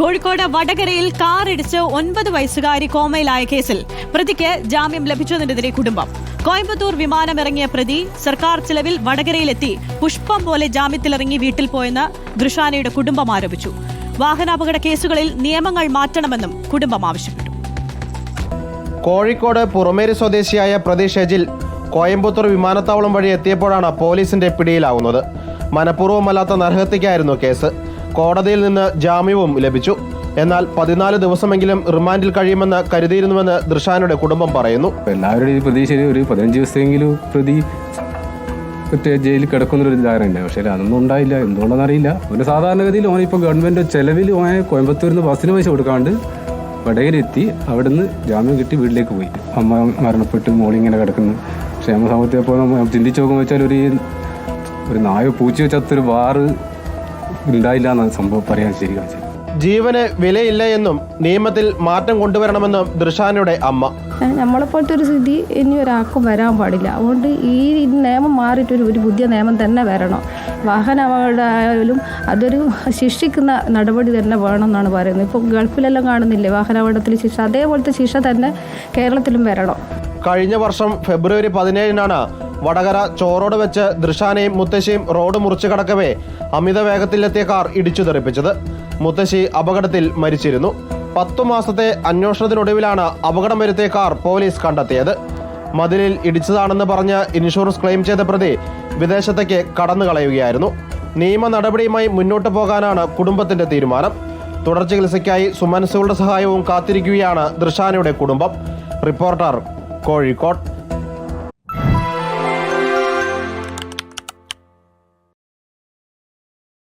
കോഴിക്കോട് വടകരയിൽ കാറിടിച്ച് ഒൻപത് വയസ്സുകാരി കോമയിലായ കേസിൽ പ്രതിക്ക് ജാമ്യം ലഭിച്ചതിനെതിരെ കുടുംബം. കോയമ്പത്തൂർ വിമാനമിറങ്ങിയ പ്രതി സർക്കാർ ചിലവിൽ വടകരയിലെത്തി പുഷ്പം പോലെ ജാമ്യത്തിലിറങ്ങി വീട്ടിൽ പോയെന്ന് ദൃഷാനയുടെ കുടുംബം ആരോപിച്ചു. വാഹനാപകട കേസുകളിൽ നിയമങ്ങൾ മാറ്റണമെന്നും കുടുംബം ആവശ്യപ്പെട്ടു. കോഴിക്കോട് പുറമേരി സ്വദേശിയായ പ്രതി ഷെജിൽ കോയമ്പത്തൂർ വിമാനത്താവളം വഴി എത്തിയപ്പോഴാണ് പോലീസിന്റെ പിടിയിലാവുന്നത്. മനഃപൂർവമല്ലാത്ത നരഹത്യക്കായിരുന്നു കേസ്. കോടതിയിൽ നിന്ന് ജാമ്യവും ലഭിച്ചു. എന്നാൽ പതിനാല് ദിവസമെങ്കിലും റിമാൻഡിൽ കഴിയുമെന്ന് കരുതിയിരുന്നുവെന്ന് ദൃഷാനയുടെ കുടുംബം പറയുന്നു. എല്ലാവരുടെയും പ്രതീക്ഷയിൽ ഒരു പതിനഞ്ച് ദിവസമെങ്കിലും പ്രതി മറ്റേ ജയിലിൽ കിടക്കുന്ന ഒരു ധാരണയുണ്ട്. പക്ഷേ അതൊന്നും ഉണ്ടായില്ല. എന്തുകൊണ്ടെന്ന് അറിയില്ല. ഒരു സാധാരണഗതിയിൽ ഓനിപ്പോൾ ഗവൺമെന്റ് ചെലവിൽ ഓനെ കോയമ്പത്തൂരിൽ നിന്ന് ബസ്സിന് പൈസ കൊടുക്കാണ്ട് വടകരെത്തി അവിടുന്ന് ജാമ്യം കിട്ടി വീട്ടിലേക്ക് പോയി. അമ്മ മരണപ്പെട്ട്. മോളിങ്ങനെ കിടക്കുന്നു. ക്ഷേമ സമയത്തപ്പോൾ നമ്മൾ ചിന്തിച്ച് നോക്കുമ്പോൾ വെച്ചാൽ ഒരു ഒരു നായ പൂച്ച വെച്ചാത്തൊരു വാറ് ഉണ്ടായില്ല എന്നാണ് സംഭവം പറയാൻ ശരിക്കും ജീവന് വിലയില്ല എന്നും നിയമത്തിൽ മാറ്റം കൊണ്ടുവരണമെന്നും ദൃശാനയുടെ അമ്മ. നമ്മളെപ്പോലത്തെ ഒരു സ്ഥിതി ഇനി ഒരാൾക്കും വരാൻ പാടില്ല. അതുകൊണ്ട് ഈ നിയമം മാറിയിട്ടൊരു ഒരു പുതിയ നിയമം തന്നെ വരണം. വാഹന അപകടമായാലും അതൊരു ശിക്ഷിക്കുന്ന നടപടി തന്നെ വേണമെന്നാണ് പറയുന്നത്. ഇപ്പോൾ ഗൾഫിലെല്ലാം കാണുന്നില്ലേ വാഹന അപകടത്തിൽ ശിക്ഷ? അതേപോലത്തെ ശിക്ഷ തന്നെ കേരളത്തിലും വരണം. കഴിഞ്ഞ വർഷം ഫെബ്രുവരി പതിനേഴിനാണ് വടകര ചോറോട് വെച്ച് ദൃശാനയും മുത്തശ്ശിയും റോഡ് മുറിച്ചു കടക്കവേ അമിത വേഗത്തിലെത്തിയ കാർ ഇടിച്ചു തെറിപ്പിച്ചത്. മുത്തശ്ശി അപകടത്തിൽ മരിച്ചിരുന്നു. പത്തു മാസത്തെ അന്വേഷണത്തിനൊടുവിലാണ് അപകടം വരുത്തിയ കാർ പോലീസ് കണ്ടെത്തിയത്. മതിലിൽ ഇടിച്ചതാണെന്ന് പറഞ്ഞ് ഇൻഷുറൻസ് ക്ലെയിം ചെയ്ത പ്രതി വിദേശത്തേക്ക് കടന്നു കളയുകയായിരുന്നു നിയമ നടപടിയുമായി മുന്നോട്ട് പോകാനാണ് കുടുംബത്തിന്റെ തീരുമാനം. തുടർ ചികിത്സയ്ക്കായി സുമനസുകളുടെ സഹായവും കാത്തിരിക്കുകയാണ് ദൃശാനയുടെ കുടുംബം. റിപ്പോർട്ടർ കോഴിക്കോട്.